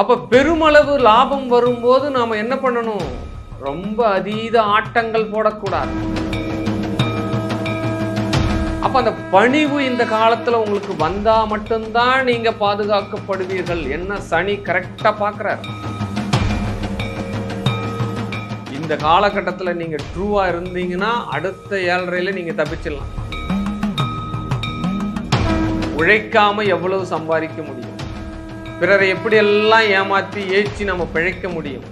அப்போ பெருமளவு லாபம் வரும்போது நாம என்ன பண்ணணும்? ரொம்ப அதீத ஆட்டங்கள் போடக்கூடாது. அப்ப அந்த பணிவு இந்த காலத்துல உங்களுக்கு வந்தா மட்டும்தான் நீங்க பாதுகாக்கப்படுவீர்கள் என்ன சனி கரெக்டா பாக்குறாரு. இந்த காலகட்டத்துல நீங்க ட்ரூவா இருந்தீங்கன்னா அடுத்த ஏழரையில் நீங்க தப்பிச்சிடலாம். உழைக்காம எவ்வளவு சம்பாதிக்க முடியும்? பிறரை எப்படியெல்லாம் ஏமாத்தி ஏற்றி நம்ம பிழைக்க முடியும்?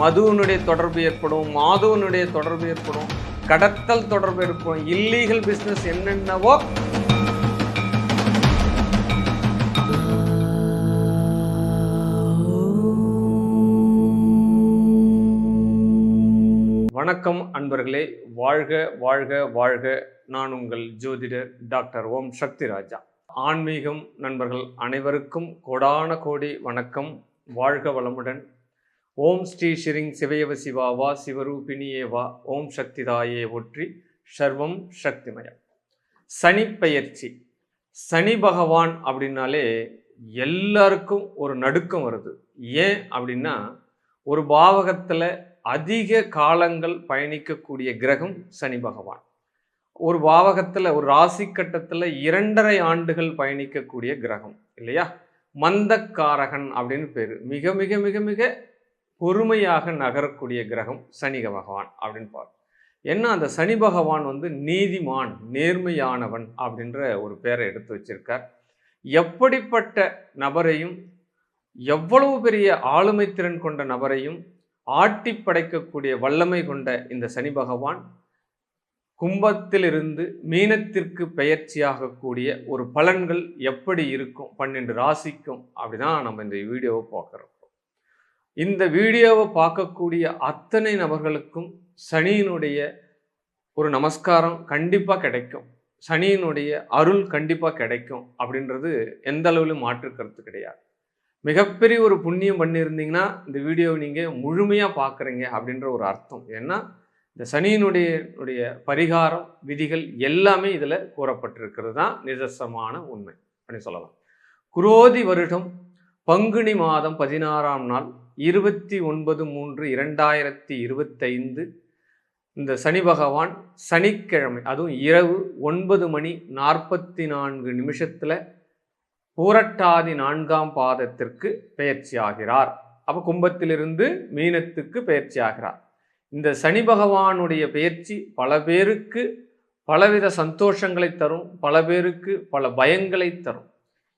மதுவனுடைய தொடர்பு ஏற்படும் மாதவனுடைய தொடர்பு ஏற்படும் கடத்தல் தொடர்பு ஏற்படும் இல்லீகல் பிஸ்னஸ் என்னென்னவோ வணக்கம் அன்பர்களே வாழ்க வாழ்க வாழ்க. நான் உங்கள் ஜோதிடர் டாக்டர் ஓம் சக்தி ராஜா. ஆன்மீகம் நண்பர்கள் அனைவருக்கும் கோடான கோடி வணக்கம். வாழ்க வளமுடன். ஓம் ஸ்ரீ ஸ்ரீங் சிவயவ சிவாவா சிவரூபிணியே வா. ஓம் சக்திதாயே ஒற்றி சர்வம் சக்திமயம். சனி பெயர்ச்சி. சனி பகவான் அப்படின்னாலே எல்லாருக்கும் ஒரு நடுக்கம் வருது. ஏன் அப்படின்னா ஒரு பாவகத்தில் அதிக காலங்கள் பயணிக்கக்கூடிய கிரகம் சனி பகவான். ஒரு பாவகத்தில் ஒரு ராசி கட்டத்தில் இரண்டரை ஆண்டுகள் பயணிக்கக்கூடிய கிரகம் இல்லையா? மந்தக்காரகன் அப்படின்னு பேர். மிக மிக மிக மிக பொறுமையாக நகரக்கூடிய கிரகம் சனி பகவான் அப்படின்னு பார். என்ன? அந்த சனி பகவான் வந்து நீதிமான் நேர்மையானவன் அப்படின்ற ஒரு பேரை எடுத்து வச்சிருக்கார். எப்படிப்பட்ட நபரையும் எவ்வளவு பெரிய ஆளுமை திறன் கொண்ட நபரையும் ஆட்டி படைக்கக்கூடிய வல்லமை கொண்ட இந்த சனி பகவான் கும்பத்திலிருந்து மீனத்திற்கு பெயர்ச்சியாகக்கூடிய ஒரு பலன்கள் எப்படி இருக்கும்? பன்னெண்டு ராசிக்கும் அப்படிதான் நம்ம இந்த வீடியோவை பார்க்குறோம். இந்த வீடியோவை பார்க்கக்கூடிய அத்தனை நபர்களுக்கும் சனியினுடைய ஒரு நமஸ்காரம் கண்டிப்பாக கிடைக்கும். சனியினுடைய அருள் கண்டிப்பாக கிடைக்கும் அப்படின்றது எந்த அளவிலும் மாற்று கருத்து கிடையாது. மிகப்பெரிய ஒரு புண்ணியம் பண்ணியிருந்தீங்கன்னா இந்த வீடியோவை நீங்கள் முழுமையாக பார்க்குறீங்க அப்படின்ற ஒரு அர்த்தம். ஏன்னா இந்த சனியினுடைய உடைய பரிகாரம் விதிகள் எல்லாமே இதில் கூறப்பட்டிருக்கிறது தான் நிதர்சமான உண்மை அப்படின்னு சொல்லலாம். குரோதி வருடம் பங்குனி மாதம் பதினாறாம் நாள் இருபத்தி ஒன்பது மூன்று இரண்டாயிரத்தி இருபத்தைந்து இந்த சனி பகவான் சனிக்கிழமை அதுவும் இரவு ஒன்பது மணி நாற்பத்தி நான்கு நிமிஷத்தில் பூரட்டாதி நான்காம் பாதத்திற்கு பெயர்ச்சி ஆகிறார் அப்போ கும்பத்திலிருந்து மீனத்துக்கு பெயர்ச்சி ஆகிறார் இந்த சனி பகவானுடைய பயிற்சி பல பேருக்கு பலவித சந்தோஷங்களை தரும் பல பேருக்கு பல பயங்களை தரும்.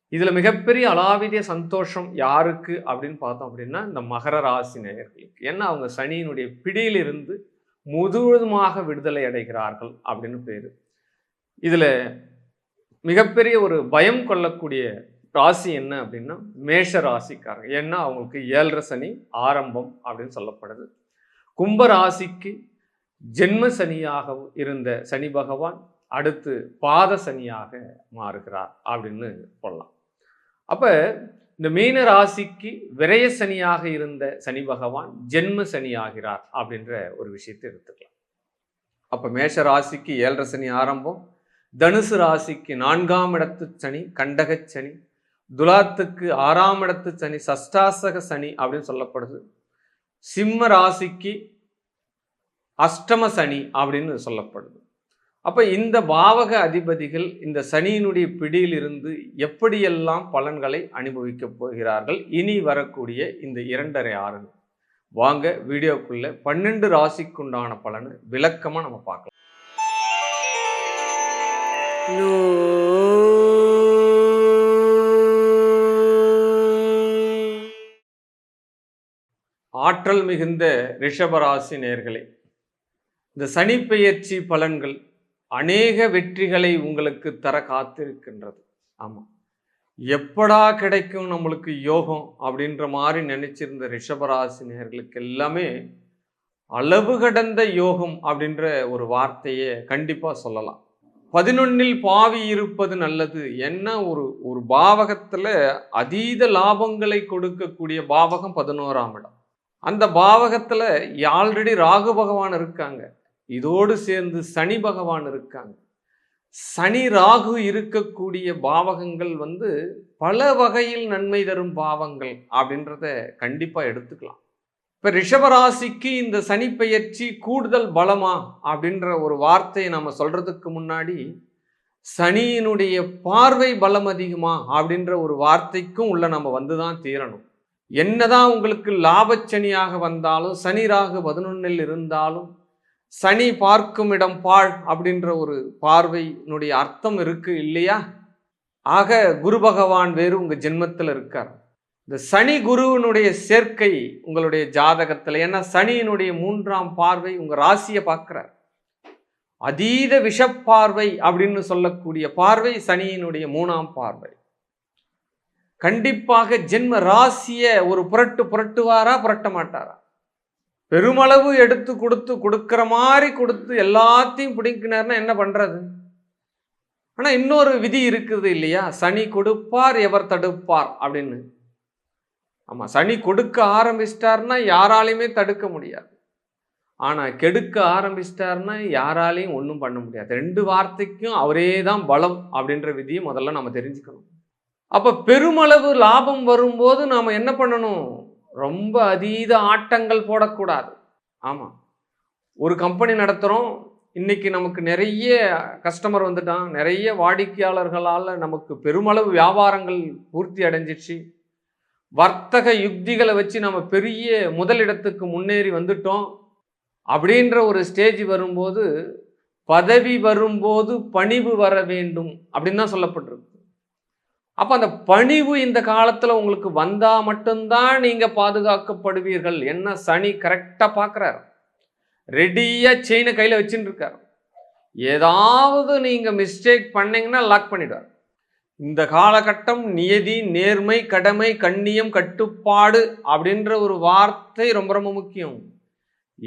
இதில் மிகப்பெரிய அலாவிதிய சந்தோஷம் யாருக்கு அப்படின்னு பார்த்தோம் அப்படின்னா இந்த மகர ராசி நேயர்களுக்கு. ஏன்னா அவங்க சனியினுடைய பிடியிலிருந்து முழுவதுமாக விடுதலை அடைகிறார்கள் அப்படின்னு பேர். இதில் மிகப்பெரிய ஒரு பயம் கொள்ளக்கூடிய ராசி என்ன அப்படின்னா மேஷ ராசிக்காரங்க. ஏன்னா அவங்களுக்கு ஏழரை சனி ஆரம்பம் அப்படின்னு சொல்லப்படுது. கும்பராசிக்கு ஜென்ம சனியாக இருந்த சனி பகவான் அடுத்து பாத சனியாக மாறுகிறார் அப்படின்னு சொல்லலாம். அப்போ இந்த மீன ராசிக்கு விரய சனியாக இருந்த சனி பகவான் ஜென்ம சனி ஆகிறார் அப்படின்ற ஒரு விஷயத்தை எடுத்துக்கலாம். அப்போ மேஷ ராசிக்கு ஏழரை சனி ஆரம்பம் தனுசு ராசிக்கு நான்காம் இடத்து சனி கண்டக சனி துலாத்துக்கு ஆறாம் இடத்து சனி சஷ்டாசக சனி அப்படின்னு சொல்லப்படுது. சிம்ம ராசிக்கு அஷ்டம சனி அப்படின்னு சொல்லப்படுது. அப்போ இந்த பாவக அதிபதிகள் இந்த சனியினுடைய பிடியிலிருந்து எப்படியெல்லாம் பலன்களை அனுபவிக்கப் போகிறார்கள்? இனி வரக்கூடிய இந்த இரண்டரை ஆறு வாங்க வீடியோக்குள்ள பன்னெண்டு ராசிக்குண்டான பலனை விளக்கமாக நம்ம பார்க்கலாம். ஆற்றல் மிகுந்த ரிஷபராசி நேர்களே இந்த சனி பெயர்ச்சி பலன்கள் அநேக வெற்றிகளை உங்களுக்கு தர காத்திருக்கின்றது. ஆமாம் எப்படா கிடைக்கும் நம்மளுக்கு யோகம் அப்படின்ற மாதிரி நினைச்சிருந்த ரிஷபராசி நேர்களுக்கு எல்லாமே அளவு கடந்த யோகம் அப்படின்ற ஒரு வார்த்தையை கண்டிப்பாக சொல்லலாம். பதினொன்னில் பாவி இருப்பது நல்லது. என்ன ஒரு ஒரு பாவகத்தில் அதீத லாபங்களை கொடுக்கக்கூடிய பாவகம் பதினோராம் இடம். அந்த பாவகத்தில் ஆல்ரெடி ராகு பகவான் இருக்காங்க. இதோடு சேர்ந்து சனி பகவான் இருக்காங்க. சனி ராகு இருக்கக்கூடிய பாவகங்கள் வந்து பல வகையில் நன்மை தரும் பாவங்கள் அப்படின்றத கண்டிப்பாக எடுத்துக்கலாம். இப்போ ரிஷபராசிக்கு இந்த சனி பெயர்ச்சி கூடுதல் பலமா அப்படின்ற ஒரு வார்த்தையை நம்ம சொல்கிறதுக்கு முன்னாடி சனியினுடைய பார்வை பலம் அதிகமா அப்படின்ற ஒரு வார்த்தைக்கும் உள்ள நம்ம வந்து தான் தீரணும். என்னதான் உங்களுக்கு லாபச்சனியாக வந்தாலும் சனி ராகு பதினொன்னில் இருந்தாலும் சனி பார்க்கும் இடம் பாழ் அப்படின்ற ஒரு பார்வையினுடைய அர்த்தம் இருக்கு இல்லையா? ஆக குரு பகவான் வேறு உங்க ஜென்மத்தில் இருக்கார். இந்த சனி குருவினுடைய சேர்க்கை உங்களுடைய ஜாதகத்தில் ஏன்னா சனியினுடைய மூன்றாம் பார்வை உங்க ராசியை பார்க்குறார். அதீத விஷப்பார்வை அப்படின்னு சொல்லக்கூடிய பார்வை சனியினுடைய மூணாம் பார்வை. கண்டிப்பாக ஜென்ம ராசிய ஒரு புரட்டு புரட்டுவாரா புரட்ட மாட்டாரா பெருமளவு எடுத்து கொடுத்து கொடுக்குற மாதிரி கொடுத்து எல்லாத்தையும் பிடிக்கினார்னா என்ன பண்றது? ஆனால் இன்னொரு விதி இருக்குது இல்லையா? சனி கொடுப்பார் எவர் தடுப்பார் அப்படின்னு. ஆமாம் சனி கொடுக்க ஆரம்பிச்சிட்டார்னா யாராலையுமே தடுக்க முடியாது. ஆனால் கெடுக்க ஆரம்பிச்சிட்டாருன்னா யாராலையும் ஒன்றும் பண்ண முடியாது. ரெண்டு வார்த்தைக்கும் அவரே தான் பலம் அப்படின்ற விதியை முதல்ல நம்ம தெரிஞ்சுக்கணும். அப்போ பெருமளவு லாபம் வரும்போது நாம் என்ன பண்ணணும்? ரொம்ப அதீத ஆட்டங்கள் போடக்கூடாது. ஆமாம் ஒரு கம்பெனி நடத்துகிறோம் இன்னைக்கு நமக்கு நிறைய கஸ்டமர் வந்துட்டான். நிறைய வாடிக்கையாளர்களால் நமக்கு பெருமளவு வியாபாரங்கள் பூர்த்தி அடைஞ்சிச்சு வர்த்தக யுக்திகளை வச்சு நம்ம பெரிய முதலிடத்துக்கு முன்னேறி வந்துட்டோம். அப்படின்ற ஒரு ஸ்டேஜ் வரும்போது பதவி வரும்போது பணிவு வர வேண்டும் அப்படின்னு தான் சொல்லப்பட்டிருக்கு. அப்போ அந்த பணிவு இந்த காலத்தில் உங்களுக்கு வந்தால் மட்டும்தான் நீங்கள் பாதுகாக்கப்படுவீர்கள் என்ன சனி கரெக்டாக பார்க்குறாரு ரெடியாக செயினை கையில் வச்சுட்டு இருக்கார் ஏதாவது நீங்கள் மிஸ்டேக் பண்ணிங்கன்னா லாக் பண்ணிடுவார். இந்த காலகட்டம் நியதி நேர்மை கடமை கண்ணியம் கட்டுப்பாடு அப்படின்ற ஒரு வார்த்தை ரொம்ப ரொம்ப முக்கியம்.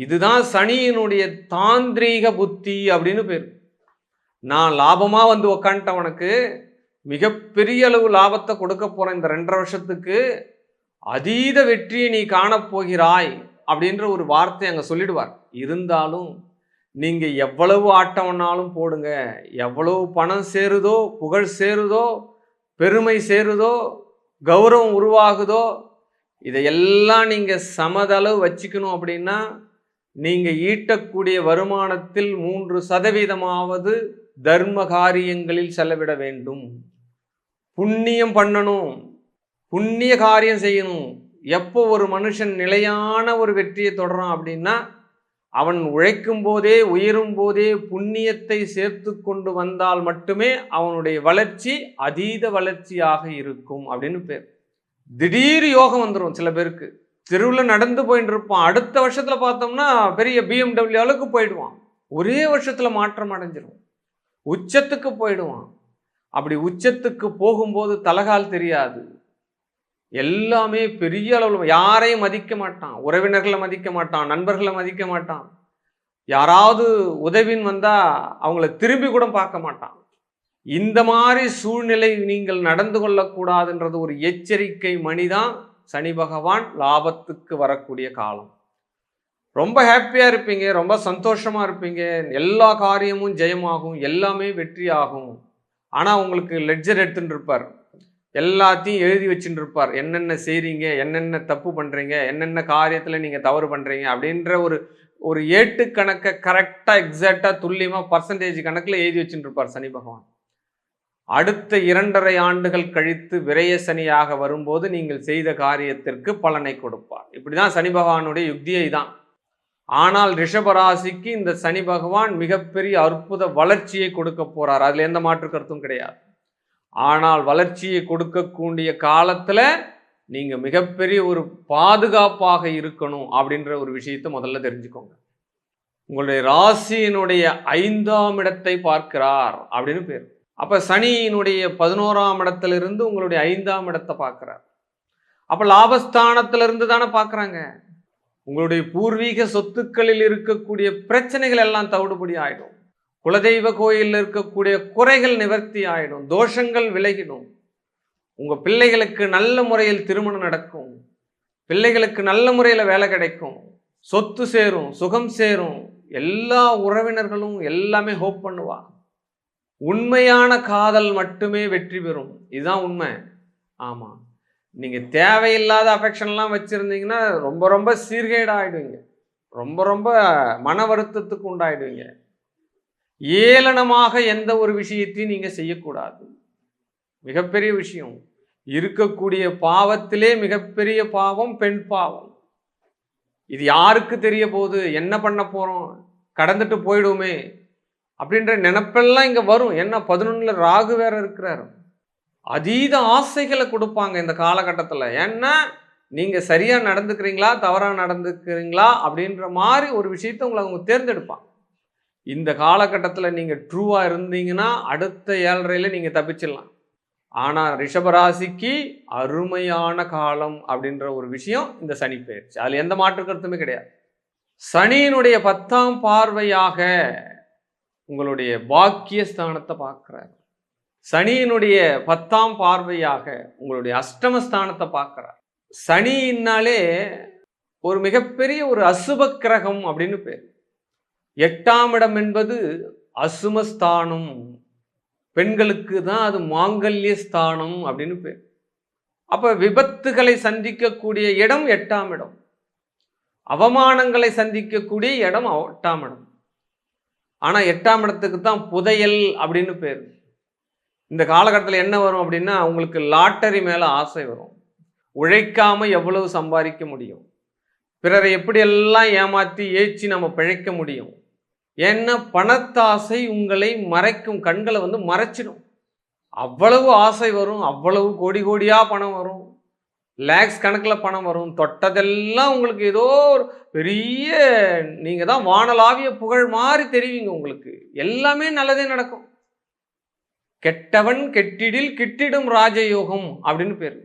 இதுதான் சனியினுடைய தாந்திரீக புத்தி அப்படின்னு பேர். நான் லாபமாக வந்து உக்காண்டவனுக்கு மிகப்பெரிய அளவு லாபத்தை கொடுக்க போற இந்த ரெண்டரை வருஷத்துக்கு அதீத வெற்றியை நீ காணப்போகிறாய் அப்படின்ற ஒரு வார்த்தை அங்கே சொல்லிடுவார். இருந்தாலும் நீங்க எவ்வளவு ஆட்டம்னாலும் போடுங்க. எவ்வளவு பணம் சேருதோ புகழ் சேருதோ பெருமை சேருதோ கௌரவம் உருவாகுதோ இதையெல்லாம் நீங்க சமதளவு வச்சுக்கணும் அப்படின்னா நீங்க ஈட்டக்கூடிய வருமானத்தில் மூன்று சதவீதமாவது தர்ம காரியங்களில் செலவிட வேண்டும். புண்ணியம் பண்ணணும். புண்ணிய காரியம் செய்யணும். எப்போ ஒரு மனுஷன் நிலையான ஒரு வெற்றியை தொடறான் அப்படின்னா அவன் உழைக்கும் போதே உயரும் போதே புண்ணியத்தை சேர்த்து கொண்டு வந்தால் மட்டுமே அவனுடைய வளர்ச்சி அதீத வளர்ச்சியாக இருக்கும் அப்படின்னு பேர். திடீர் யோகம் வந்துடும் சில பேருக்கு. தெருவில் நடந்து போயிட்டு இருப்பான் அடுத்த வருஷத்தில் பார்த்தோம்னா பெரிய பிஎம்டபிள்யூ அளவுக்கு போயிடுவான். ஒரே வருஷத்தில் மாற்றம் அடைஞ்சிரும். உச்சத்துக்கு போயிடுவான். அப்படி உச்சத்துக்கு போகும்போது தலகால் தெரியாது. எல்லாமே பெரிய அளவில் யாரையும் மதிக்க மாட்டான். உறவினர்களை மதிக்க மாட்டான். நண்பர்களை மதிக்க மாட்டான். யாராவது உதவின்னு வந்தால் அவங்கள திரும்பி கூட பார்க்க மாட்டான். இந்த மாதிரி சூழ்நிலை நீங்கள் நடந்து கொள்ளக்கூடாதுன்றது ஒரு எச்சரிக்கை மணிதான் சனி பகவான் லாபத்துக்கு வரக்கூடிய காலம். ரொம்ப ஹாப்பியாக இருப்பீங்க ரொம்ப சந்தோஷமாக இருப்பீங்க. எல்லா காரியமும் ஜெயமாகும் எல்லாமே வெற்றியாகும். ஆனால் உங்களுக்கு லெட்ஜர் எடுத்துகிட்டு இருப்பார் எல்லாத்தையும் எழுதி வச்சுட்டு இருப்பார் என்னென்ன செய்கிறீங்க என்னென்ன தப்பு பண்ணுறீங்க என்னென்ன காரியத்தில் நீங்கள் தவறு பண்ணுறீங்க அப்படின்ற ஒரு ஒரு ஏட்டு கணக்கை கரெக்டாக எக்ஸாக்டாக துல்லியமாக பர்சன்டேஜ் கணக்கில் எழுதி வச்சுட்டு இருப்பார் சனி பகவான். அடுத்த இரண்டரை ஆண்டுகள் கழித்து விரைய சனியாக வரும்போது நீங்கள் செய்த காரியத்திற்கு பலனை கொடுப்பார். இப்படிதான் சனி பகவானுடைய யுக்தியை தான். ஆனால் ரிஷபராசிக்கு இந்த சனி பகவான் மிகப்பெரிய அற்புத வளர்ச்சியை கொடுக்க போறார். அதுல எந்த மாற்று கருத்தும் கிடையாது. ஆனால் வளர்ச்சியை கொடுக்கக்கூடிய காலத்துல நீங்க மிகப்பெரிய ஒரு பாதுகாப்பாக இருக்கணும் அப்படின்ற ஒரு விஷயத்தை முதல்ல தெரிஞ்சுக்கோங்க. உங்களுடைய ராசியினுடைய ஐந்தாம் இடத்தை பார்க்கிறார் அப்படின்னு பேர். அப்ப சனியினுடைய பதினோராம் இடத்திலிருந்து உங்களுடைய ஐந்தாம் இடத்தை பார்க்கிறார். அப்ப லாபஸ்தானத்திலிருந்து தானே பார்க்குறாங்க. உங்களுடைய பூர்வீக சொத்துக்களில் இருக்கக்கூடிய பிரச்சனைகள் எல்லாம் தவிடுபடி ஆயிடும். குலதெய்வ கோயிலில் இருக்கக்கூடிய குறைகள் நிவர்த்தி ஆயிடும். தோஷங்கள் விலகிடும். உங்கள் பிள்ளைகளுக்கு நல்ல முறையில் திருமணம் நடக்கும். பிள்ளைகளுக்கு நல்ல முறையில் வேலை கிடைக்கும். சொத்து சேரும் சுகம் சேரும். எல்லா உறவினர்களும் எல்லாமே ஹோப் பண்ணுவா உண்மையான காதல் மட்டுமே வெற்றி பெறும். இதுதான் உண்மை. ஆமாம் நீங்கள் தேவையில்லாத அஃபெக்ஷன்லாம் வச்சுருந்தீங்கன்னா ரொம்ப ரொம்ப சீர்கேடாக ஆகிடுவீங்க ரொம்ப ரொம்ப மன வருத்தத்துக்கு உண்டாயிடுவீங்க. ஏளனமாக எந்த ஒரு விஷயத்தையும் நீங்கள் செய்யக்கூடாது. மிகப்பெரிய விஷயம். இருக்கக்கூடிய பாவத்திலே மிகப்பெரிய பாவம் பெண் பாவம். இது யாருக்கு தெரிய போகுது? என்ன பண்ண போகிறோம் கடந்துட்டு போயிடுவோமே. அப்படின்ற நினப்பெல்லாம் இங்கே வரும். என்ன பதினொன்றில் ராகு வேற இருக்கிறாரு. அதீத ஆசைகளை கொடுப்பாங்க இந்த காலகட்டத்தில். ஏன்னா நீங்கள் சரியாக நடந்துக்கிறீங்களா தவறாக நடந்துக்கிறீங்களா அப்படின்ற மாதிரி ஒரு விஷயத்தை உங்களை அவங்க தேர்ந்தெடுப்பாங்க. இந்த காலகட்டத்தில் நீங்கள் ட்ரூவாக இருந்தீங்கன்னா அடுத்த ஏழரையில் நீங்கள் தப்பிச்சிடலாம். ஆனால் ரிஷபராசிக்கு அருமையான காலம் அப்படின்ற ஒரு விஷயம் இந்த சனி பயிற்சி. அதில் எந்த மாற்று கருத்துமே கிடையாது. சனியினுடைய பத்தாம் பார்வையாக உங்களுடைய பாக்கிய ஸ்தானத்தை பார்க்குறாரு. சனியினுடைய பத்தாம் பார்வையாக உங்களுடைய அஷ்டமஸ்தானத்தை பார்க்குறார். சனின்னாலே ஒரு மிகப்பெரிய ஒரு அசுப கிரகம் அப்படின்னு பேர். எட்டாம் இடம் என்பது அசுமஸ்தானம். பெண்களுக்கு தான் அது மாங்கல்ய ஸ்தானம் அப்படின்னு பேர். அப்போ விபத்துகளை சந்திக்கக்கூடிய இடம் எட்டாம் இடம். அவமானங்களை சந்திக்கக்கூடிய இடம் எட்டாம் இடம். ஆனால் எட்டாம் இடத்துக்கு தான் புதையல் அப்படின்னு பேர். இந்த காலகட்டத்தில் என்ன வரும் அப்படின்னா உங்களுக்கு லாட்டரி மேலே ஆசை வரும். உழைக்காமல் எவ்வளவு சம்பாதிக்க முடியும்? பிறரை எப்படியெல்லாம் ஏமாற்றி ஏற்றி நம்ம பிழைக்க முடியும்? ஏன்னா பணத்தாசை உங்களை மறைக்கும் கண்களை வந்து மறைச்சிடும். அவ்வளவு ஆசை வரும் அவ்வளவு கோடி கோடியாக பணம் வரும். லேக்ஸ் கணக்கில் பணம் வரும். தொட்டதெல்லாம் உங்களுக்கு ஏதோ ஒரு பெரிய நீங்கள் தான் வானலாவிய புகழ் மாதிரி தெரிவிங்க உங்களுக்கு. எல்லாமே நல்லதே நடக்கும். கெட்டவன் கெட்டிடில் கிட்டிடும் ராஜயோகம் அப்படின்னு பேர்.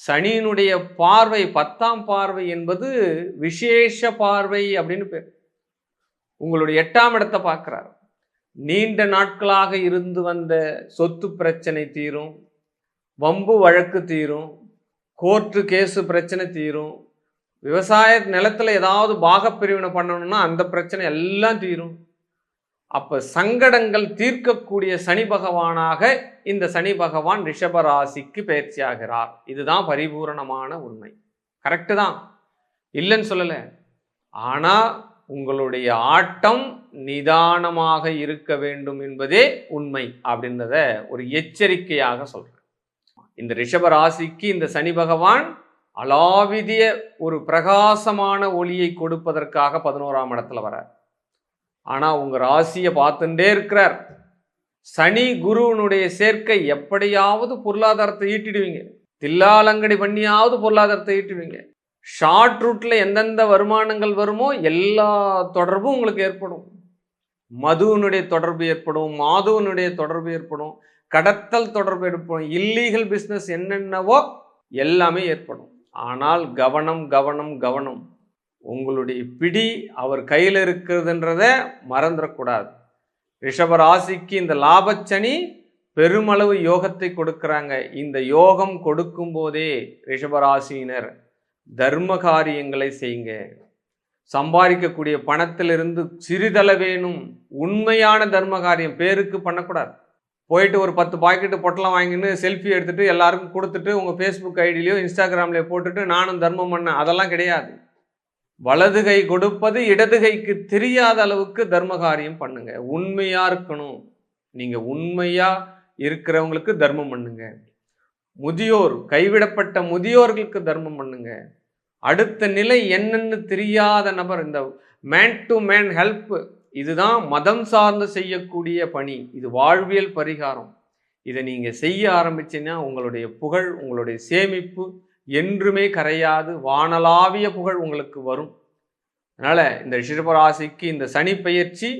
சனியினுடைய பார்வை பத்தாம் பார்வை என்பது விசேஷ பார்வை அப்படின்னு பேர். உங்களுடைய எட்டாம் இடத்தை பார்க்குறாரு. நீண்ட நாட்களாக இருந்து வந்த சொத்து பிரச்சனை தீரும் வம்பு வழக்கு தீரும் கோர்ட்டு கேஸு பிரச்சனை தீரும் விவசாய நிலத்தில் ஏதாவது பாகப்பிரிவினை பண்ணணும்னா அந்த பிரச்சனை எல்லாம் தீரும். அப்போ சங்கடங்கள் தீர்க்கக்கூடிய சனி பகவானாக இந்த சனி பகவான் ரிஷபராசிக்கு பயிற்சியாகிறார். இதுதான் பரிபூரணமான உண்மை. கரெக்டு தான். இல்லைன்னு சொல்லலை. ஆனால் உங்களுடைய ஆட்டம் நிதானமாக இருக்க வேண்டும் என்பதே உண்மை அப்படின்றத ஒரு எச்சரிக்கையாக சொல்கிறேன் இந்த ரிஷபராசிக்கு இந்த சனி பகவான் அலாவிதிய ஒரு பிரகாசமான ஒளியை கொடுப்பதற்காக பதினோராம் இடத்துல வரார் ஆனால் உங்கள் ராசியை பார்த்துட்டே இருக்கிறார். சனி குருவனுடைய சேர்க்கை எப்படியாவது பொருளாதாரத்தை ஈட்டிடுவீங்க. தில்லாலங்கடி பண்ணியாவது பொருளாதாரத்தை ஈட்டுவீங்க. ஷார்ட் ரூட்டில் எந்தெந்த வருமானங்கள் வருமோ எல்லா தொடர்பும் உங்களுக்கு ஏற்படும். மதுவனுடைய தொடர்பு ஏற்படும் மாதுவனுடைய தொடர்பு ஏற்படும் கடத்தல் தொடர்பு ஏற்படும் இல்லீகல் பிஸ்னஸ் என்னென்னவோ எல்லாமே ஏற்படும். ஆனால் கவனம் கவனம் கவனம். உங்களுடைய பிடி அவர் கையில் இருக்கிறதுன்றத மறந்துடக்கூடாது. ரிஷபராசிக்கு இந்த லாபச்சனி பெருமளவு யோகத்தை கொடுக்குறாங்க. இந்த யோகம் கொடுக்கும் போதே ரிஷபராசியினர் தர்ம காரியங்களை செய்யுங்க. சம்பாதிக்கக்கூடிய பணத்திலிருந்து சிறிதளவேனும் உண்மையான தர்ம காரியம் பேருக்கு பண்ணக்கூடாது. போயிட்டு ஒரு பத்து பாக்கெட்டு பொட்டலம் வாங்கின்னு செல்ஃபி எடுத்துகிட்டு எல்லாருக்கும் கொடுத்துட்டு உங்கள் ஃபேஸ்புக் ஐடியிலையோ இன்ஸ்டாகிராம்லையோ போட்டுட்டு நானும் தர்மம் பண்ணேன். அதெல்லாம் கிடையாது. வலது கை கொடுப்பது இடது கைக்கு தெரியாத அளவுக்கு தர்ம காரியம் பண்ணுங்க. உண்மையாக இருக்கணும். நீங்கள் உண்மையாக இருக்கிறவங்களுக்கு தர்மம் பண்ணுங்க. முதியோர் கைவிடப்பட்ட முதியோர்களுக்கு தர்மம் பண்ணுங்க. அடுத்த நிலை என்னன்னு தெரியாத நபர் இந்த மேன் டு மேன் ஹெல்ப் இதுதான் மதம் சார்ந்து செய்யக்கூடிய பணி. இது வாழ்வியல் பரிகாரம். இதை நீங்கள் செய்ய ஆரம்பிச்சீங்கன்னா உங்களுடைய புகழ் உங்களுடைய சேமிப்பு என்றுமே கரையாது வானலாவிய புகழ் உங்களுக்கு வரும். அதனால் இந்த ரிஷபராசிக்கு இந்த சனி பயிற்சி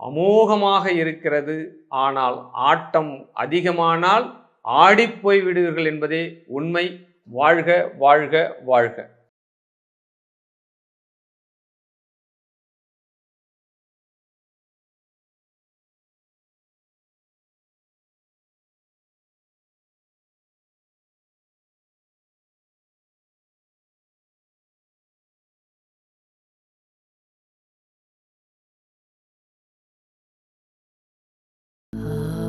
அமோகமாக இருக்கிறது. ஆனால் ஆட்டம் அதிகமானால் ஆடிப்போய் விடுவீர்கள் என்பதே உண்மை. வாழ்க வாழ்க வாழ்க. Oh.